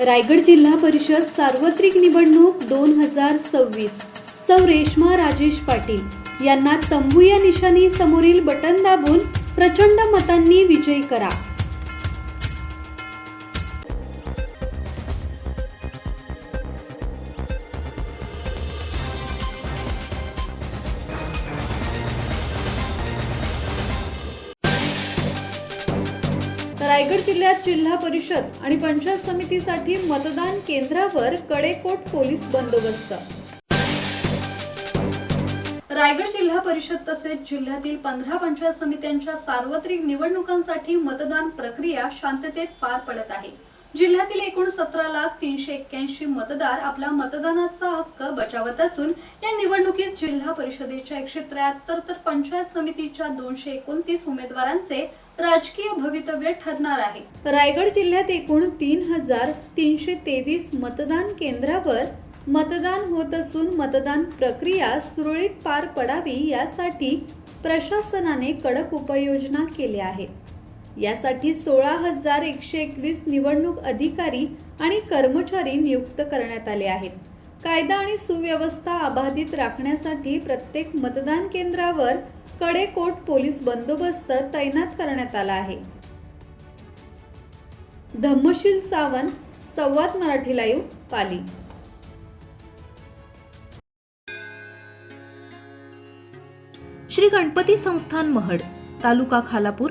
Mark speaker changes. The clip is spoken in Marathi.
Speaker 1: रायगड जिल्हा परिषद सार्वत्रिक निवडणूक दोन हजार सव्वीस. सौ रेश्मा राजेश पाटील यांना तंबू या निशाणी समोरील बटन दाबून प्रचंड मतांनी विजयी करा. रायगड जिल्ह्यात जिल्हा परिषद आणि पंचायत समितीसाठी मतदान केंद्रावर कडेकोट पोलीस बंदोबस्त. रायगड जिल्हा परिषद तसेच जिल्ह्यातील पंधरा पंचायत समित्यांच्या सार्वत्रिक निवडणुकांसाठी मतदान प्रक्रिया शांततेत पार पडत आहे. जिल्ह्यातील एकूण सतरा लाख तीनशे एक्क्याऐंशी मतदार आपला मतदानाचा हक्क बजावत असून या निवडणुकीत जिल्हा परिषदेच्या एकशे त्र्याहत्तर तर पंचायत समितीच्या दोनशे एकोणतीस उमेदवारांचे राजकीय भवितव्य ठरणार आहे. रायगड जिल्ह्यात एकूण तीन हजार तीनशे तेवीस मतदान केंद्रावर मतदान होत असून मतदान प्रक्रिया सुरळीत पार पडावी यासाठी प्रशासनाने कडक उपाययोजना केल्या आहेत. यासाठी सोळा हजार एकशे एकवीस निवडणूक अधिकारी आणि कर्मचारी नियुक्त करण्यात आले आहेत. कायदा आणि सुव्यवस्था अबाधित राखण्यासाठी प्रत्येक मतदान केंद्रावर कडेकोट पोलीस बंदोबस्त तैनात करण्यात आला आहे. धम्मशील सावंत संवाद मराठी लाईव्ह पाली.
Speaker 2: श्री गणपती संस्थान महड तालुका खालापूर